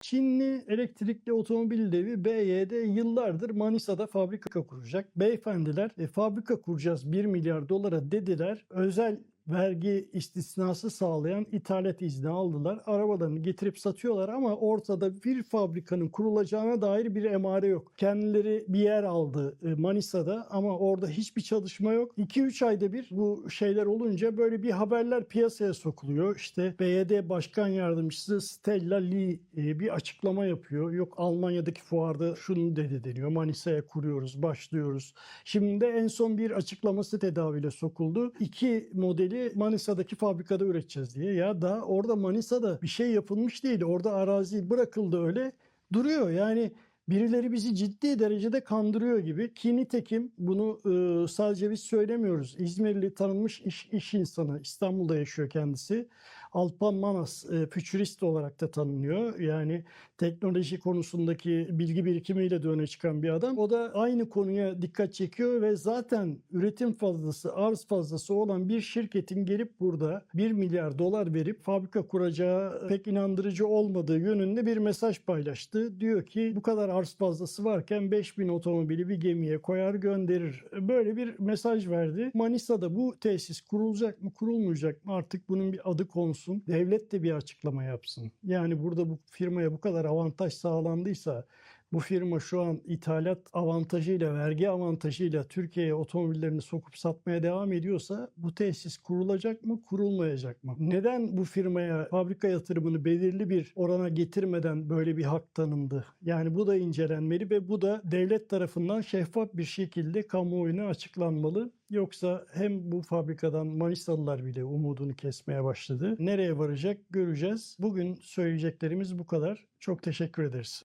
Çinli elektrikli otomobil devi BYD yıllardır Manisa'da fabrika kuracak. Beyefendiler e, fabrika kuracağız 1 milyar dolara dediler. Özel vergi istisnası sağlayan ithalat izni aldılar. Arabalarını getirip satıyorlar ama ortada bir fabrikanın kurulacağına dair bir emare yok. Kendileri bir yer aldı e, Manisa'da ama orada hiçbir çalışma yok. 2-3 ayda bir bu şeyler olunca böyle bir haberler piyasaya sokuluyor. İşte BYD Başkan Yardımcısı Stella Lee e, bir açıklama yapıyor. Yok Almanya'daki fuarda şunu dedi deniyor. Manisa'ya kuruyoruz, başlıyoruz. Şimdi de en son bir açıklaması tedavüle sokuldu. İki modeli Manisa'daki fabrikada üreteceğiz diye. Ya da orada Manisa'da bir şey yapılmış değil. Orada arazi bırakıldı öyle duruyor. Yani birileri bizi ciddi derecede kandırıyor gibi. Ki nitekim bunu e, sadece biz söylemiyoruz. İzmirli tanınmış iş, iş insanı İstanbul'da yaşıyor kendisi. Alpan Manas e, fütürist olarak da tanınıyor. Yani teknoloji konusundaki bilgi birikimiyle de öne çıkan bir adam. O da aynı konuya dikkat çekiyor ve zaten üretim fazlası, arz fazlası olan bir şirketin gelip burada 1 milyar dolar verip fabrika kuracağı pek inandırıcı olmadığı yönünde bir mesaj paylaştı. Diyor ki bu kadar arz fazlası varken 5000 otomobili bir gemiye koyar gönderir. Böyle bir mesaj verdi. Manisa'da bu tesis kurulacak mı kurulmayacak mı artık bunun bir adı konsun. Devlet de bir açıklama yapsın. Yani burada bu firmaya bu kadar avantaj sağlandıysa bu firma şu an ithalat avantajıyla, vergi avantajıyla Türkiye'ye otomobillerini sokup satmaya devam ediyorsa bu tesis kurulacak mı, kurulmayacak mı? Neden bu firmaya fabrika yatırımını belirli bir orana getirmeden böyle bir hak tanındı? Yani bu da incelenmeli ve bu da devlet tarafından şeffaf bir şekilde kamuoyuna açıklanmalı. Yoksa hem bu fabrikadan Manisalılar bile umudunu kesmeye başladı. Nereye varacak göreceğiz. Bugün söyleyeceklerimiz bu kadar. Çok teşekkür ederiz.